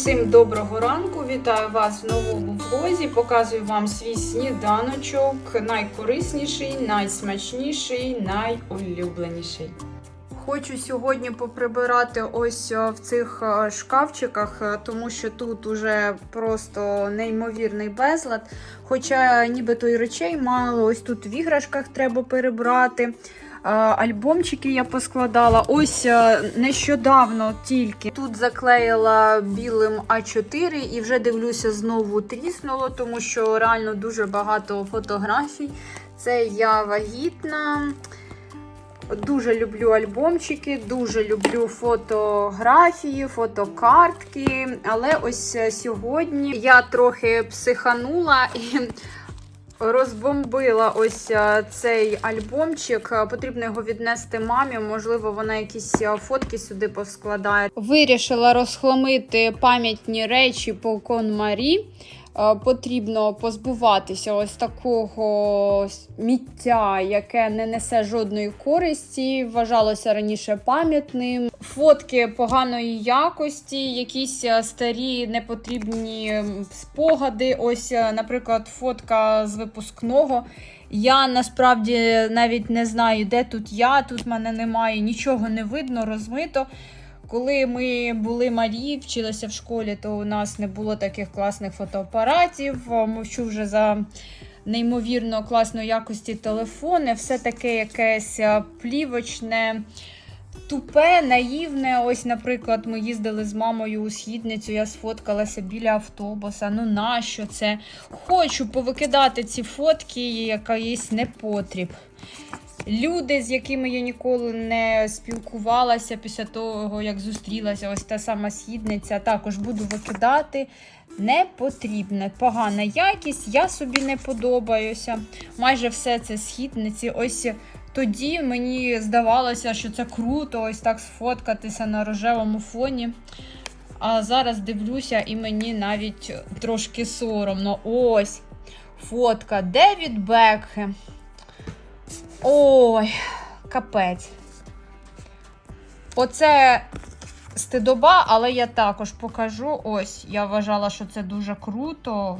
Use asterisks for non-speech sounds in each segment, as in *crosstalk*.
Усім доброго ранку! Вітаю вас в новому влозі. Показую вам свій сніданочок. Найкорисніший, найсмачніший, найулюбленіший. Хочу сьогодні поприбирати ось е, в цих е, шкафчиках, е, тому що тут уже просто неймовірний безлад. Хоча нібито і речей мало, ось тут в іграшках треба перебрати. Альбомчики я поскладала. Ось е, нещодавно тільки тут заклеїла білим А4 і вже дивлюся, знову тріснуло, тому що реально дуже багато фотографій. Це я вагітна. Дуже люблю альбомчики, дуже люблю фотографії, фотокартки. Але ось е, сьогодні я трохи психанула і розбомбила ось е, цей альбомчик. Е, Потрібно його віднести мамі. Можливо, вона якісь е, фотки сюди поскладає. Вирішила розхламити пам'ятні речі по Конмарі. Е, Потрібно позбуватися ось такого сміття, яке не несе жодної користі. Вважалося раніше пам'ятним. Фотки поганої якості, якісь е, старі непотрібні спогади. Ось, е, наприклад, фотка з випускного. Я насправді навіть не знаю, де тут я. Тут мене немає, нічого не видно, розмито. Коли ми були малі, вчилися в школі, то у нас не було таких класних фотоапаратів. Мовчу вже за неймовірно класної якості телефони. Все таке якесь е, плівочне, тупе, наївне. Ось, наприклад, ми їздили з мамою у східницю, я сфоткалася біля автобуса. Ну нащо це? Хочу повикидати ці фотки, якийсь непотріб. Люди, з якими я ніколи не спілкувалася після того, як зустрілася, ось та сама східниця, також буду викидати. Не потрібне, погана якість, я собі не подобаюся. Майже все це східниці. Ось тоді мені здавалося, що це круто, ось так сфоткатися на рожевому фоні. А зараз дивлюся, і мені навіть трошки соромно. Ось фотка Девід Бекхем. Ой, капець. Оце стидоба, але я також покажу. Ось, я вважала, що це дуже круто.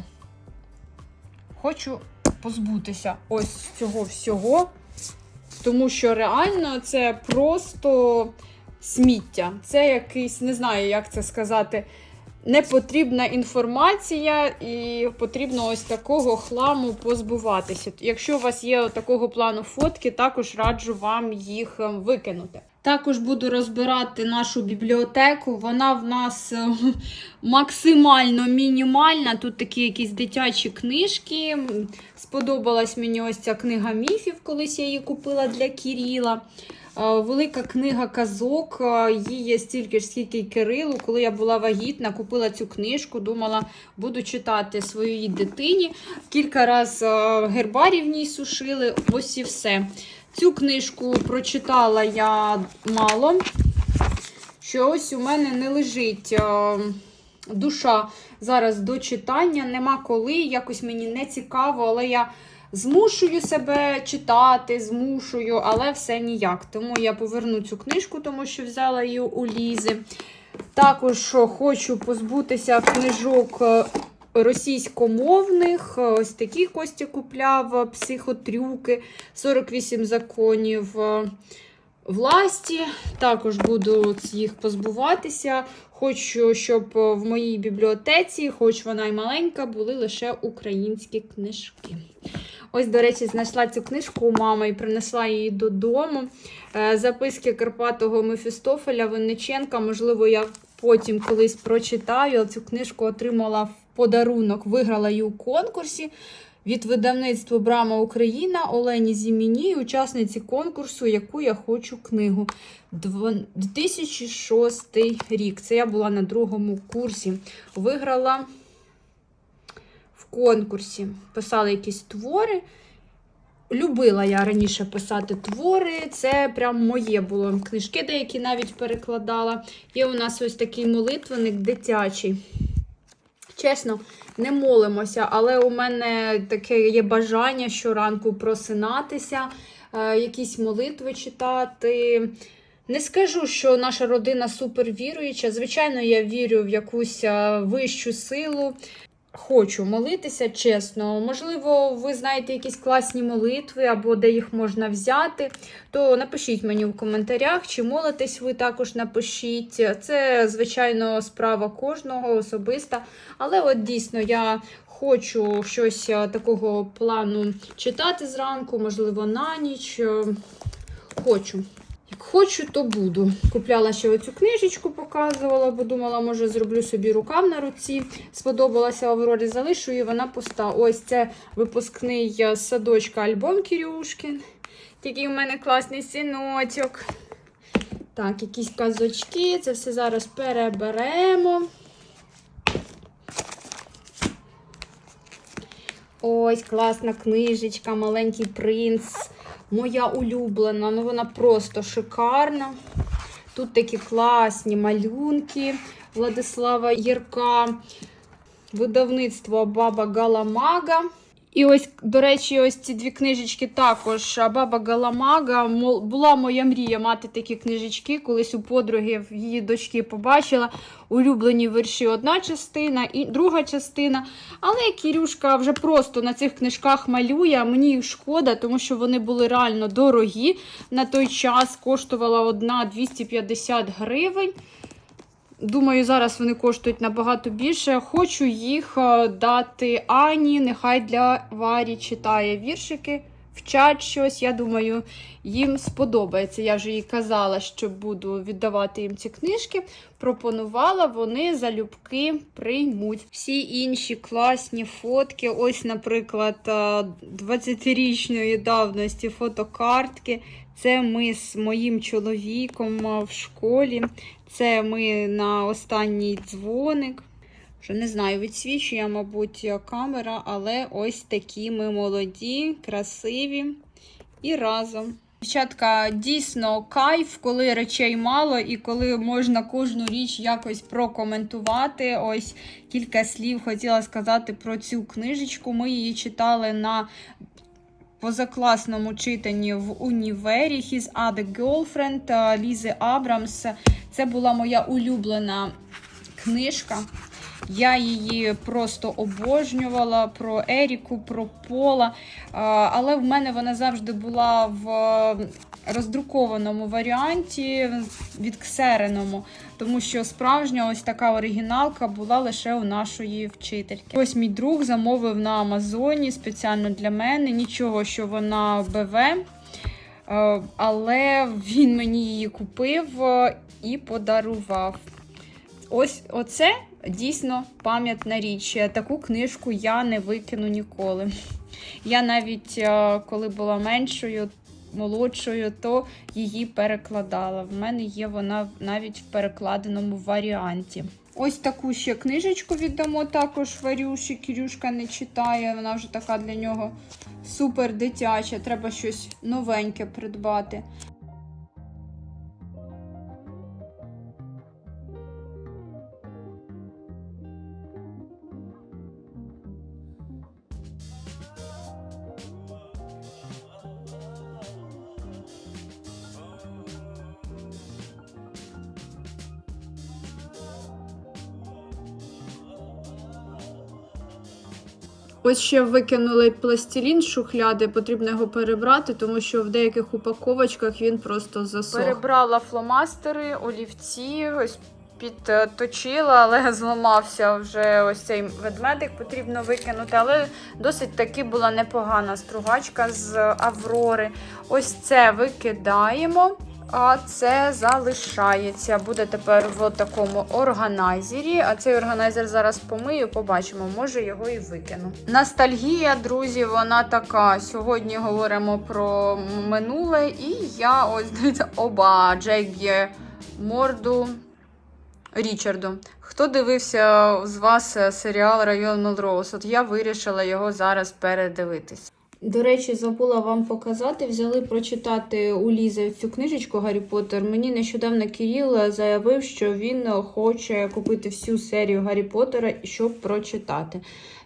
Хочу позбутися ось цього всього. Тому що реально це просто сміття. Це якийсь, не знаю, як це сказати, непотрібна інформація, і потрібно ось такого хламу позбуватися. Якщо у вас є такого плану фотки, також раджу вам їх е, викинути. Також буду розбирати нашу бібліотеку. Вона в нас е, максимально мінімальна. Тут такі якісь дитячі книжки. Сподобалась мені ось ця книга міфів, колись я її купила для Кіріла. Е, Велика книга казок, е, її є стільки ж, скільки й Кирилу. Коли я була вагітна, купила цю книжку, думала, буду читати своїй дитині. Кілька разів гербарів в ній сушили, ось і все. Цю книжку прочитала я мало. Що ось у мене не лежить е, душа зараз до читання, нема коли. Якось мені не цікаво, але я змушую себе читати, змушую, але все ніяк. Тому я поверну цю книжку, тому що взяла її у Лізи. Також хочу позбутися книжок е, російськомовних. Ось такі Костя купляв е, психотрюки, 48 законів е, власті. Також буду їх позбуватися. Хочу, щоб е, в моїй бібліотеці, хоч вона й маленька, були лише українські книжки. Ось, до речі, знайшла цю книжку у мами і принесла її додому. Е, Записки Карпатого Мефістофеля Винниченка. Можливо, я потім колись прочитаю. Цю книжку отримала в подарунок, виграла її у конкурсі від видавництва Брама Україна Олені Зіміні, учасниці конкурсу, яку я хочу книгу. 2006 рік. Це я була на другому курсі. Виграла в конкурсі. Писала якісь твори. Любила я раніше писати твори, це прям моє було. Книжки деякі навіть перекладала. Є у нас ось такий молитвенник дитячий. Чесно, не молимося, але у мене таке є бажання щоранку просинатися, е, якісь молитви читати. Не скажу, що наша родина супервіруюча. Звичайно, я вірю в якусь вищу силу. Хочу молитися, чесно. Можливо, ви знаєте якісь класні молитви або де їх можна взяти, то напишіть мені в коментарях, чи молитесь ви також напишіть. Це, звичайно, справа кожного особиста. Але от дійсно я хочу щось е, такого плану читати зранку, можливо, на ніч. Е, Хочу. Як хочу, то буду. Купляла ще оцю книжечку, показувала, бо думала, може, зроблю собі рукав на руці. Сподобалася Аврорі, залишу і вона пуста. Ось це випускний е, садочка альбом Кірюшкін. Такий у мене класний синочок. Так, якісь казочки. Це все зараз переберемо. Ось класна книжечка, маленький принц. Моя улюблена, ну вона просто шикарна. Тут такі класні малюнки Владислава Єрка, видавництво Баба Галамага. І ось, до речі, ось ці дві книжечки також. Баба Галамага була моя мрія мати такі книжечки. Колись у подруги в її дочки побачила улюблені вірші одна частина і друга частина. Але Кірюшка вже просто на цих книжках малює. Мені їх шкода, тому що вони були реально дорогі. На той час коштувала одна 250 гривень. Думаю, зараз вони коштують набагато більше. Хочу їх е, дати Ані. Нехай для Варі читає віршики, вчать щось. Я думаю, їм сподобається. Я вже їй казала, що буду віддавати їм ці книжки. Пропонувала, вони залюбки приймуть. Всі інші класні фотки. Ось, наприклад, е, 20-річної давності фотокартки. Це ми з моїм чоловіком е, в школі. Це ми на останній дзвоник. Вже не знаю, відсвічує, мабуть, камера, але ось такі ми молоді, красиві і разом. Дівчатка, дійсно кайф, коли речей мало і коли можна кожну річ якось прокоментувати. Ось кілька слів хотіла сказати про цю книжечку. Ми її читали на позакласному читанні в універі His Other Girlfriend Лізи Абрамс. Це була моя улюблена книжка. Я її просто обожнювала про Еріку, про Пола. Але в мене вона завжди була в роздрукованому варіанті, відксереному, тому що справжня ось така оригіналка була лише у нашої вчительки. Ось мій друг замовив на Амазоні спеціально для мене. Нічого, що вона БВ. Е, Але він мені її купив е, і подарував. Ось оце дійсно пам'ятна річ. Таку книжку я не викину ніколи. Я навіть е, коли була меншою, молодшою, то її перекладала. В мене є вона навіть в перекладеному варіанті. Ось таку ще книжечку віддамо також Варюші. Кірюшка не читає, вона вже така для нього супер дитяча. Треба щось новеньке придбати. Ось ще викинули пластилін шухляди, потрібно його перебрати, тому що в деяких упаковочках він просто засох. Перебрала фломастери, олівці, ось підточила, але *laughs* зламався вже ось цей ведмедик, потрібно викинути. Але досить таки була непогана стругачка з Аврори. Ось це викидаємо. А це залишається. Буде тепер в такому органайзері. А цей органайзер зараз помию, побачимо, може його і викину. Ностальгія, друзі, вона така. Сьогодні говоримо про минуле, і я ось дивіться, оба Джейк морду Річарду. Хто дивився з вас серіал Район Мелроуз? От я вирішила його зараз передивитись. До речі, забула вам показати. Взяли прочитати у Лізи цю книжечку Гаррі Поттер. Мені нещодавно Кіріл заявив, що він хоче купити всю серію Гаррі Поттера, щоб прочитати.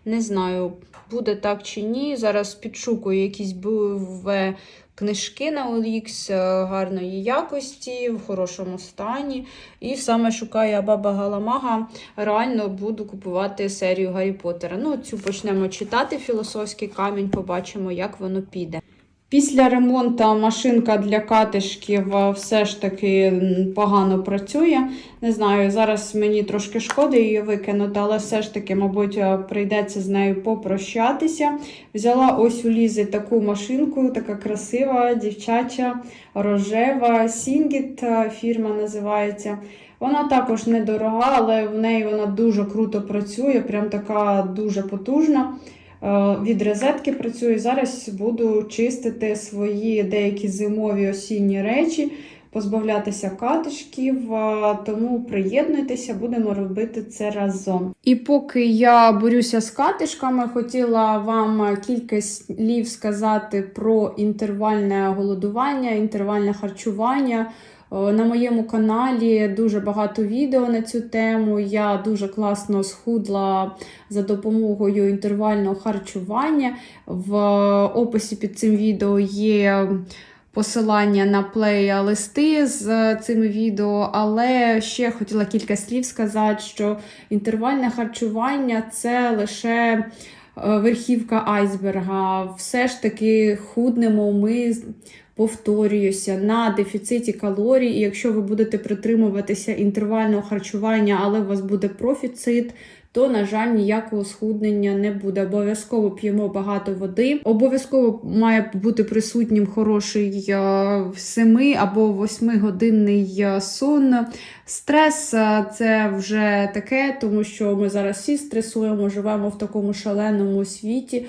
Не знаю, буде так чи ні. Зараз підшукую якісь БВ книжки на OLX е, гарної якості, в хорошому стані. І саме шукаю Баба Галамага. Реально буду купувати серію Гаррі Поттера. Ну, цю почнемо читати філософський камінь, побачимо, як воно піде. Після ремонту машинка для катишків е, все ж таки погано працює. Не знаю, зараз мені трошки шкода її викинути, але все ж таки, мабуть, е, прийдеться з нею попрощатися. Взяла ось у Лізи таку машинку, така красива, дівчача, рожева, Сінгіт фірма називається. Вона також недорога, але в неї вона дуже круто працює, прям така дуже потужна. Е, Від розетки працюю. Зараз буду чистити свої деякі зимові осінні речі, позбавлятися катишків, е, тому приєднуйтеся, будемо робити це разом. І поки я борюся з катишками, хотіла вам кілька слів сказати про інтервальне голодування, інтервальне харчування. Е, На моєму каналі дуже багато відео на цю тему. Я дуже класно схудла за допомогою інтервального харчування. В описі під цим відео є посилання на плейлисти з цими відео, але ще хотіла кілька слів сказати, що інтервальне харчування це лише верхівка айсберга. Все ж таки худнемо ми. Повторююся, на дефіциті калорій, і якщо ви будете притримуватися інтервального харчування, але у вас буде профіцит, то, на жаль, ніякого схуднення не буде. Обов'язково п'ємо багато води. Обов'язково має бути присутнім хороший 7 або 8 годинний сон. Стрес е, це вже таке, тому що ми зараз всі стресуємо, живемо в такому шаленому світі.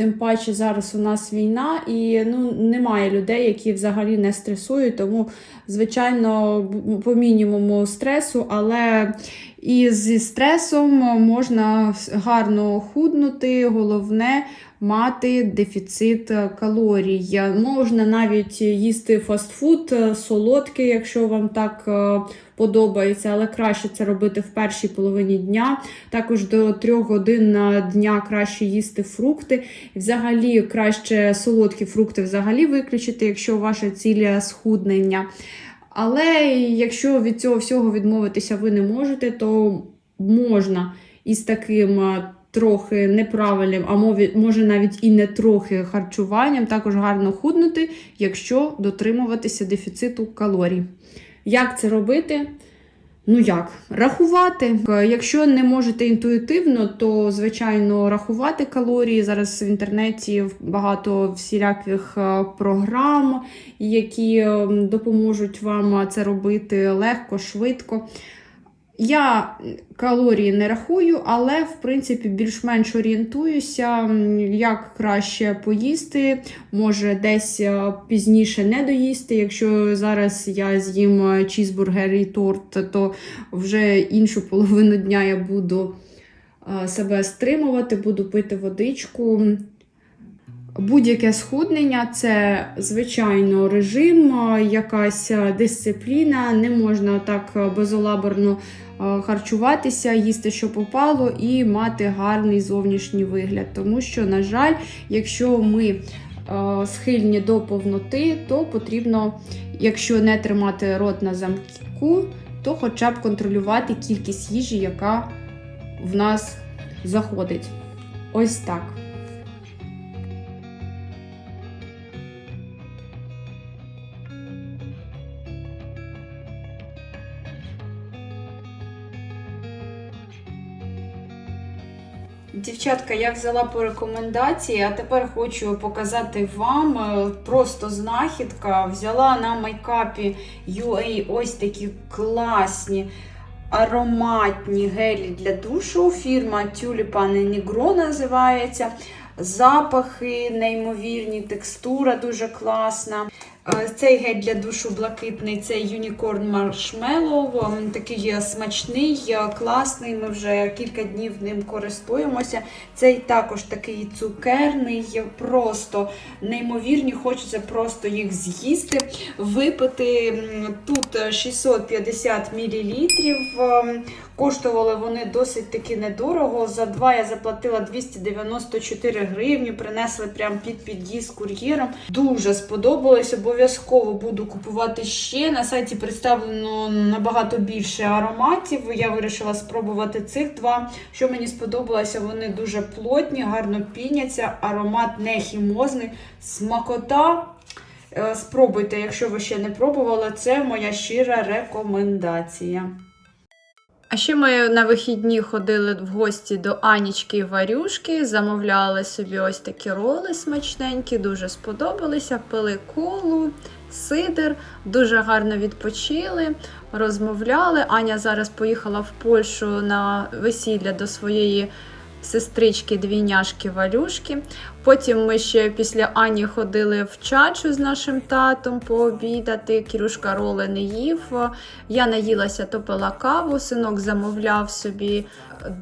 Тим паче зараз у нас війна, і ну немає людей, які взагалі не стресують. Тому, звичайно, по мінімуму стресу, але і зі стресом можна гарно худнути. Головне мати дефіцит калорій. Можна навіть їсти фастфуд е, солодкий, якщо вам так е, подобається, але краще це робити в першій половині дня. Також до 3 годин дня краще їсти фрукти. Взагалі краще солодкі фрукти взагалі виключити, якщо ваша ціль схуднення. Але якщо від цього всього відмовитися ви не можете, то можна із таким трохи неправильним, а може навіть і не трохи харчуванням, також гарно худнути, якщо дотримуватися дефіциту калорій. Як це робити? Ну як? Рахувати. Е, Якщо не можете інтуїтивно, то звичайно рахувати калорії. Зараз в інтернеті багато всіляких е, програм, які е, допоможуть вам це робити легко, швидко. Я калорії не рахую, але в принципі більш-менш орієнтуюся, як краще поїсти. Може, десь е, пізніше не доїсти. Якщо зараз я з'їм е, чізбургер і торт, то вже іншу половину дня я буду е, себе стримувати, буду пити водичку. Будь-яке схуднення це, звичайно, режим, якась дисципліна. Не можна так безолаборно харчуватися, їсти, що попало, і мати гарний зовнішній вигляд. Тому що, на жаль, якщо ми е, схильні до повноти, то потрібно, якщо не тримати рот на замку, то хоча б контролювати кількість їжі, яка в нас заходить. Ось так. Дівчатка, я взяла по рекомендації, а тепер хочу показати вам е, просто знахідка. Взяла на майкапі UA ось такі класні ароматні гелі для душу. Фірма Tulipan Negro називається. Запахи неймовірні, текстура дуже класна. Е, Цей гель для душу блакитний, це Unicorn Marshmallow. Такий е, смачний, е, класний. Ми вже кілька днів ним користуємося. Цей також такий цукерний, просто неймовірні. Хочеться просто їх з'їсти, випити. Тут е, 650 мл. Коштували вони досить таки недорого. За два я заплатила 294 гривні, принесли прямо під під'їзд кур'єром. Дуже сподобалось. Обов'язково буду купувати ще. На сайті представлено набагато більше ароматів. Я вирішила спробувати цих два. Що мені сподобалося, вони дуже плотні, гарно піняться, аромат не хімозний, смакота. Е, Спробуйте, якщо ви ще не пробували, це моя щира рекомендація. А ще ми на вихідні ходили в гості до Анічки і Варюшки, замовляли собі ось такі роли смачненькі, дуже сподобалися, пили колу, сидр, дуже гарно відпочили, розмовляли. Аня зараз поїхала в Польщу на весілля до своєї сестрички двійняшки Валюшки. Потім ми ще після Ані ходили в чачу з нашим татом пообідати. Кірюшка роли не їв. Я наїлася, то пила каву. Синок замовляв собі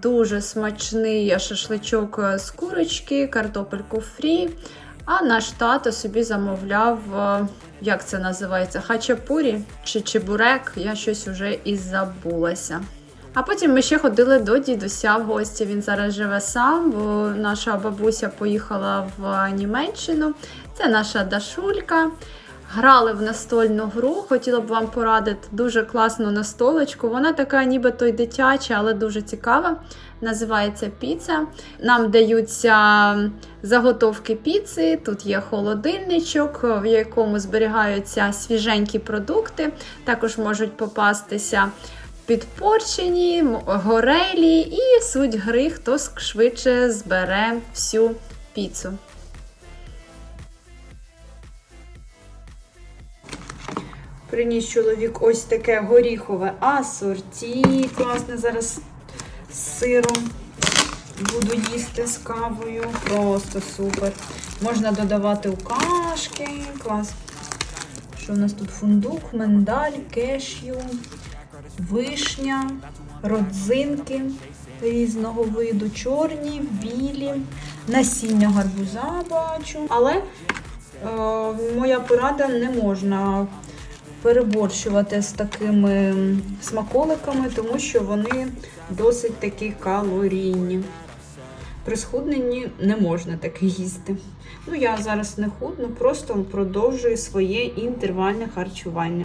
дуже смачний шашличок з курочки, картопельку фрі. А наш тато собі замовляв, е, як це називається, хачапурі чи чебурек. Я щось уже і забулася. А потім ми ще ходили до дідуся в гості. Він зараз живе сам, бо наша бабуся поїхала в Німеччину. Це наша Дашулька. Грали в настольну гру. Хотіла б вам порадити дуже класну настолочку. Вона така, нібито й дитяча, але дуже цікава. Називається піца. Нам даються заготовки піци. Тут є холодильничок, в якому зберігаються свіженькі продукти. Також можуть попастися підпорчені, горелі і суть гри, хто швидше збере всю піцу. Приніс чоловік ось таке горіхове асорті. Класне зараз з сиром. Буду їсти з кавою. Просто супер. Можна додавати у кашки. Клас. Що в нас тут? Фундук, миндаль, кешю, вишня, родзинки різного виду, чорні, білі, насіння гарбуза бачу. Але е, моя порада не можна переборщувати з такими смаколиками, тому що вони досить такі калорійні. При схудненні не можна таке їсти. Ну, я зараз не худну, просто продовжую своє інтервальне харчування.